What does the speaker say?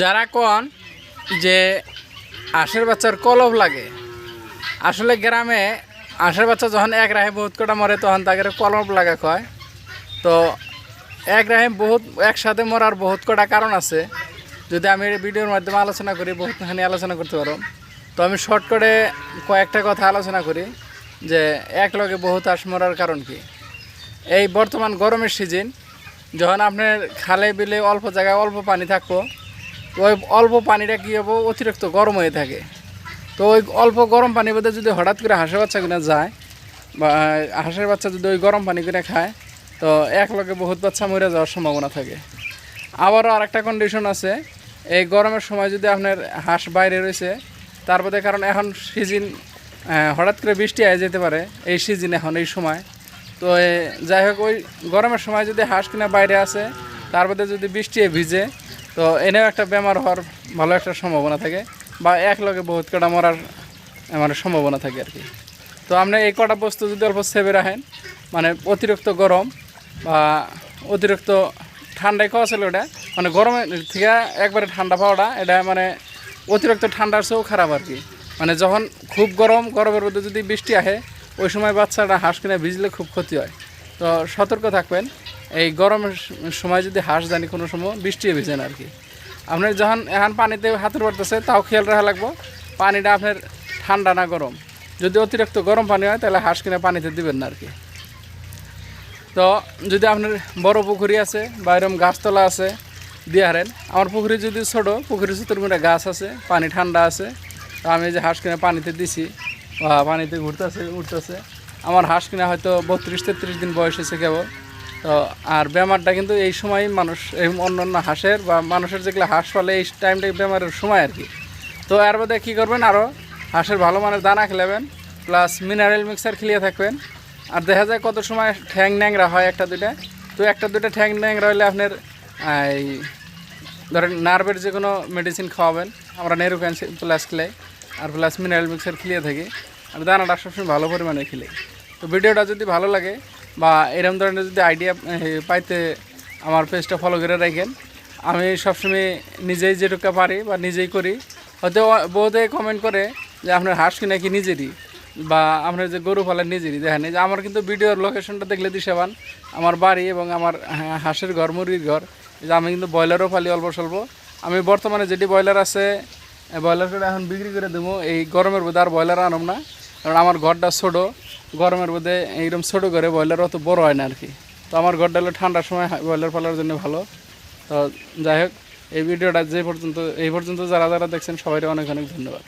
যারা কন যে আশের বাচ্চার কলব লাগে, আসলে গ্রামে আশের বাচ্চা যখন এক রাহে বহুত কটা মরে তখন তাকে কলব লাগা কয়। তো এক রাহে বহুত, একসাথে মরার বহুত কটা কারণ আছে। যদি আমি ভিডিওর মাধ্যমে আলোচনা করি বহুতখানি আলোচনা করতে পারো। তো আমি শর্ট করে কয়েকটা কথা আলোচনা করি যে এক লগে বহুত হাঁস মরার কারণ কি। এই বর্তমান গরমের সিজন, যখন আপনার খালে বিলে অল্প জায়গায় অল্প পানি থাকব তো ওই অল্প পানিটা কী হব? অতিরিক্ত গরম হয়ে থাকে। তো ওই অল্প গরম পানির মধ্যে যদি হঠাৎ করে হাঁসের বাচ্চাগুলো যায়, বা হাঁসের বাচ্চা যদি ওই গরম পানি করে খায়, তো এক লগে বহুত বাচ্চা মরে যাওয়ার সম্ভাবনা থাকে। আবারও আরেকটা কন্ডিশন আছে, এই গরমের সময় যদি আপনার হাঁস বাইরে রয়েছে তারপরে কারণ এখন সিজন হঠাৎ করে বৃষ্টি হয়ে যেতে পারে, এই সিজন এখন, এই সময়। তো যাই হোক, ওই গরমের সময় যদি হাঁস কিনা বাইরে আসে, তার মধ্যে যদি বৃষ্টি ভিজে তো এনেও একটা বেমার হওয়ার ভালো একটা সম্ভাবনা থাকে বা এক লগে বহুত কটা মরার মানে সম্ভাবনা থাকে আর কি। তো আপনি এই কটা বস্তু যদি অল্প সেভে রাখেন মানে অতিরিক্ত গরম বা অতিরিক্ত ঠান্ডায় খাওয়া ছিল ওটা মানে গরমের থেকে একবারে ঠান্ডা পাওয়াটা, এটা মানে অতিরিক্ত ঠান্ডার চেয়েও খারাপ আর কি। মানে যখন খুব গরম, গরমের মধ্যে যদি বৃষ্টি আসে ওই সময় বাচ্চাটা হাঁস কিনে ভিজলে খুব ক্ষতি হয়। তো সতর্ক থাকবেন। এই গরমের সময় যদি হাঁস জানি কোনো সময় বৃষ্টি ভিজেন আর কি। আপনার যখন এখন পানিতে হাতের পড়তেছে তাও খেয়াল রাখা লাগবো, পানিটা আপনার ঠান্ডা না গরম। যদি অতিরিক্ত গরম পানি হয়, তাহলে হাঁস কিনে পানিতে দিবেন না আর কি। তো যদি আপনার বড় পুকুরি আছে বা এরকম গাছতলা আছে, দিয়ে হারেন আমার পুকুরি যদি ছোটো পুকুরির কোনো গাছ আছে, পানি ঠান্ডা আছে, তো আমি যে হাঁস কিনে পানিতে দিছি, বা পানিতে ঘুরতেছে, উঠতেছে। আমার হাঁস কিনা হয়তো বত্রিশ, তেত্রিশ দিন বয়স হয়েছে কেবল। তো, আর বেমারটা কিন্তু এই সময় মানুষ, এই অন্য অন্য হাঁসের বা মানুষের যেগুলো হাঁস পালে এই টাইমটা বেমারের সময় আর কি। তো এর মধ্যে কী করবেন? আরও হাঁসের ভালো মানের দানা খেলাবেন, প্লাস মিনারেল মিক্সার খেলিয়ে থাকবেন। আর দেখা যায় কত সময় ঠ্যাং ন্যাংরা হয় একটা দুইটা। তো, একটা দুইটা ঠ্যাং ন্যাংরা হলে আপনার, এই ধরেন নার্ভের যে কোনো মেডিসিন খাওয়াবেন। আমরা নেরু প্লাস খেলাই আর প্লাস মিনারেল মিক্সার খেলিয়ে থাকি। আর দানাটা সবসময় ভালো পরিমাণে খেলে। তো ভিডিওটা যদি ভালো লাগে বা এরকম ধরনের যদি আইডিয়া পাইতে আমার পেজটা ফলো করে রাখেন, আমি সবসময় নিজেই যেটুকু পারি বা নিজেই করি, হয়তো বহুতে কমেন্ট করে যে আপনার হাঁস কিনা কি নিজেরই বা আপনার যে গরু পালেন নিজেরই। দেখেন যে আমার কিন্তু ভিডিওর লোকেশনটা দেখলে দিশেবান। আমার বাড়ি এবং আমার হাঁসের ঘর, মুরগির ঘর যে আমি কিন্তু ব্রয়লারও পালি অল্প স্বল্প। আমি বর্তমানে যেটি ব্রয়লার আছে ব্রয়লার করে এখন বিক্রি করে দেবো, এই গরমের মধ্যে আর ব্রয়লার আনব না। কারণ আমার ঘরটা ছোটো, গরমের মধ্যে এইরকম ছোটো করে ব্রয়লার অত বড় হয় না আর কি। তো আমার ঘরটা হলে ঠান্ডার সময় ব্রয়লার পালার জন্য ভালো। তো যাই হোক, এই ভিডিওটা যে পর্যন্ত এই পর্যন্ত যারা যারা দেখছেন সবাই অনেক অনেক ধন্যবাদ।